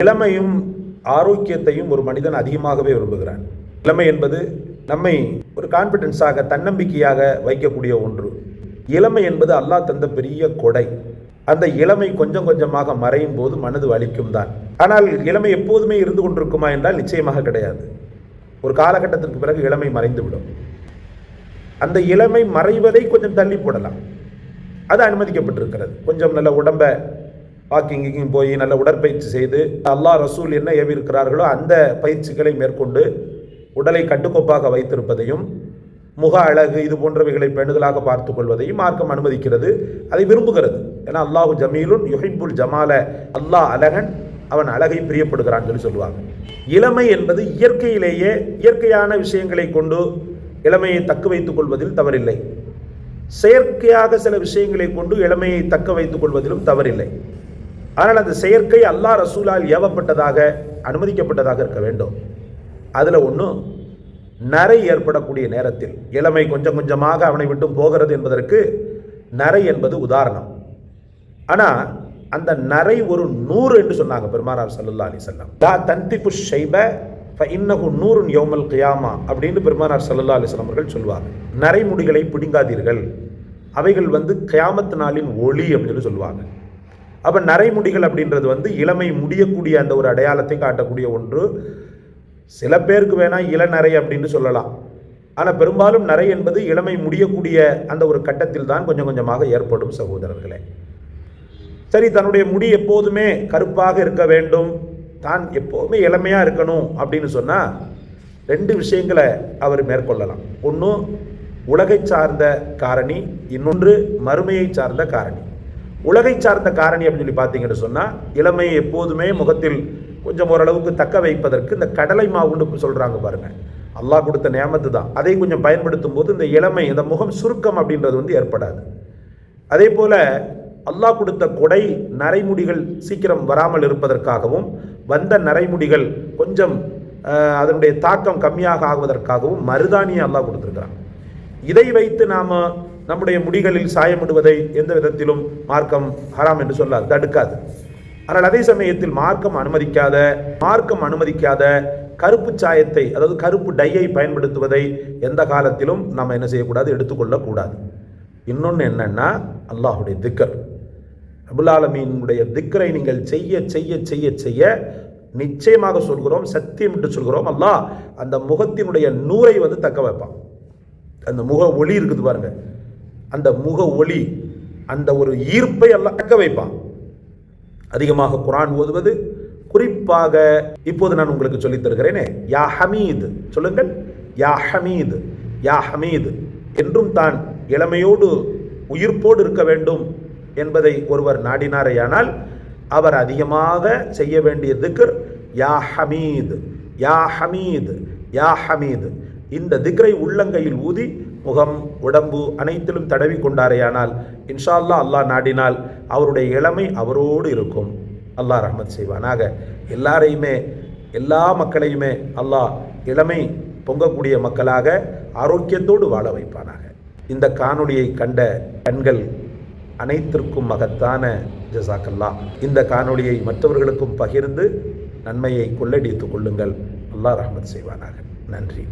இளமையும் ஆரோக்கியத்தையும் ஒரு மனிதன் அதிகமாகவே விரும்புகிறான். இளமை என்பது நம்மை ஒரு கான்ஃபிடென்ஸாக தன்னம்பிக்கையாக வைக்கக்கூடிய ஒன்று. இளமை என்பது அல்லாஹ் தந்த பெரிய கொடை. அந்த இளமை கொஞ்சம் கொஞ்சமாக மறையும் போது மனது வலிக்கும் தான். ஆனால் இளமை எப்போதுமே இருந்து கொண்டிருக்குமா என்றால் நிச்சயமாக கிடையாது. ஒரு காலகட்டத்திற்கு பிறகு இளமை மறைந்துவிடும். அந்த இளமை மறைவதை கொஞ்சம் தள்ளி போடலாம். அது அனுமதிக்கப்பட்டிருக்கிறது. கொஞ்சம் நல்ல உடம்பை வாக்கிங் போய் நல்ல உடற்பயிற்சி செய்து அல்லாஹ் ரசூல் என்ன ஏவிருக்கிறார்களோ அந்த பயிற்சிகளை மேற்கொண்டு உடலை கட்டுக்கோப்பாக வைத்திருப்பதையும் முக அழகு இது போன்றவைகளை பெண்களாக பார்த்து கொள்வதையும் மார்க்கம் அனுமதிக்கிறது. அதை விரும்புகிறது. ஏன்னா அல்லாஹு ஜமீலுன் யுஹிபுல் ஜமால. அல்லாஹ் அழகன் அவன் அழகை பிரியப்படுகிறான் சொல்லி சொல்லுவாங்க. இளமை என்பது இயற்கையிலேயே இயற்கையான விஷயங்களை கொண்டு இளமையை தக்க வைத்துக் கொள்வதில் தவறில்லை. செயற்கையாக சில விஷயங்களை கொண்டு இளமையை தக்க வைத்துக் கொள்வதிலும் தவறில்லை. ஆனால் அந்த செயற்கை அல்லாஹ் ரசூலால் ஏவப்பட்டதாக அனுமதிக்கப்பட்டதாக இருக்க வேண்டும். அதில் ஒன்று நரை ஏற்படக்கூடிய நேரத்தில் இளமை கொஞ்சம் கொஞ்சமாக அவனை விட்டும் போகிறது என்பதற்கு நரை என்பது உதாரணம். ஆனால் அந்த நரை ஒரு நூறு என்று சொன்னாங்க பெருமானார் சல்லல்லா அலி செல்லம் லா தன்திபு ஷைப இன்னகு நூறுன் யோமல் கியாமா அப்படின்னு பெருமானார் சல்லல்லா அலிஸ்லாம் அவர்கள் சொல்லுவாங்க நரைமுடிகளை பிடுங்காதீர்கள். அவைகள் வந்து கியாமத்து நாளின் ஒளி அப்படின்னு சொல்லுவாங்க. அப்போ நரைமுடிகள் அப்படின்றது வந்து இளமை முடியக்கூடிய அந்த ஒரு அடையாளத்தை காட்டக்கூடிய ஒன்று. சில பேருக்கு வேணால் இளநரை அப்படின்னு சொல்லலாம். ஆனால் பெரும்பாலும் நரை என்பது இளமை முடியக்கூடிய அந்த ஒரு கட்டத்தில் தான் கொஞ்சம் கொஞ்சமாக ஏற்படும் சகோதரர்களே. சரி தன்னுடைய முடி எப்போதுமே கருப்பாக இருக்க வேண்டும். தான் எப்போதுமே இளமையாக இருக்கணும் அப்படின்னு சொன்னால் ரெண்டு விஷயங்களை அவர் மேற்கொள்ளலாம். ஒன்று உலகை சார்ந்த காரணி இன்னொன்று மறுமையை சார்ந்த காரணி. உலகை சார்ந்த காரணி அப்படின்னு சொல்லி பார்த்தீங்கன்னு சொன்னால் இளமையை எப்போதுமே முகத்தில் கொஞ்சம் ஓரளவுக்கு தக்க வைப்பதற்கு இந்த கடலை மாவுன்னு சொல்கிறாங்க பாருங்கள் அல்லாஹ் கொடுத்த நேமத்து தான். அதை கொஞ்சம் பயன்படுத்தும் போது இந்த இளமை இந்த முகம் சுருக்கம் அப்படின்றது வந்து ஏற்படாது. அதே போல் அல்லாஹ் கொடுத்த கொடை நரைமுடிகள் சீக்கிரம் வராமல் இருப்பதற்காகவும் வந்த நரைமுடிகள் கொஞ்சம் அதனுடைய தாக்கம் கம்மியாக ஆகுவதற்காகவும் மருதானியை அல்லாஹ் கொடுத்துருக்கிறான். இதை வைத்து நாம் நம்முடைய முடிகளில் சாயமிடுவதை எந்த விதத்திலும் மார்க்கம் ஹராம் என்று சொல்லாது தடுக்காது. ஆனால் அதே சமயத்தில் மார்க்கம் அனுமதிக்காத மார்க்கம் அனுமதிக்காத கருப்பு சாயத்தை அதாவது கருப்பு டையை பயன்படுத்துவதை எந்த காலத்திலும் நம்ம என்ன செய்யக்கூடாது எடுத்துக்கொள்ளக்கூடாது. இன்னொன்று என்னன்னா அல்லாஹுடைய திக்கர். அபுல்லாலமீனுடைய திக்கரை நீங்கள் செய்ய செய்ய செய்ய செய்ய நிச்சயமாக சொல்கிறோம் சத்தியம் என்று சொல்கிறோம் அல்லாஹ் அந்த முகத்தினுடைய நூரை வந்து தக்க வைப்பான். அந்த முக ஒளி இருக்குது பாருங்கள் அந்த முக ஒளி அந்த ஒரு ஈர்ப்பை எல்லாம் தக்க வைப்பான். அதிகமாக குரான் ஓதுவது குறிப்பாக இப்போது நான் உங்களுக்கு சொல்லித் தருகிறேனே யா ஹமீது சொல்லுங்கள். யா ஹமீது யா ஹமீது என்றும் தான் இளமையோடு உயிர்ப்போடு இருக்க வேண்டும் என்பதை ஒருவர் நாடினாரேயானால் அவர் அதிகமாக செய்ய வேண்டிய திக்ர் யா ஹமீது யா ஹமீது யா ஹமீது. இந்த திக்ரை உள்ளங்கையில் ஊதி முகம் உடம்பு அனைத்திலும் தடவி கொண்டாரேயானால் இன்ஷா அல்லா அல்லாஹ் நாடினால் அவருடைய இளமை அவரோடு இருக்கும். அல்லாஹ் ரஹமத் செய்வானாக. எல்லாரையுமே எல்லா மக்களையுமே அல்லாஹ் இளமை பொங்கக்கூடிய மக்களாக ஆரோக்கியத்தோடு வாழ வைப்பானாக. இந்த காணொளியை கண்ட கண்கள் அனைத்திற்கும் மகத்தான ஜசாக்கல்லா இந்த காணொளியை மற்றவர்களுக்கும் பகிர்ந்து நன்மையை கொள்ளடித்துக் கொள்ளுங்கள். அல்லாஹ் ரஹமத் செய்வானாக. நன்றி.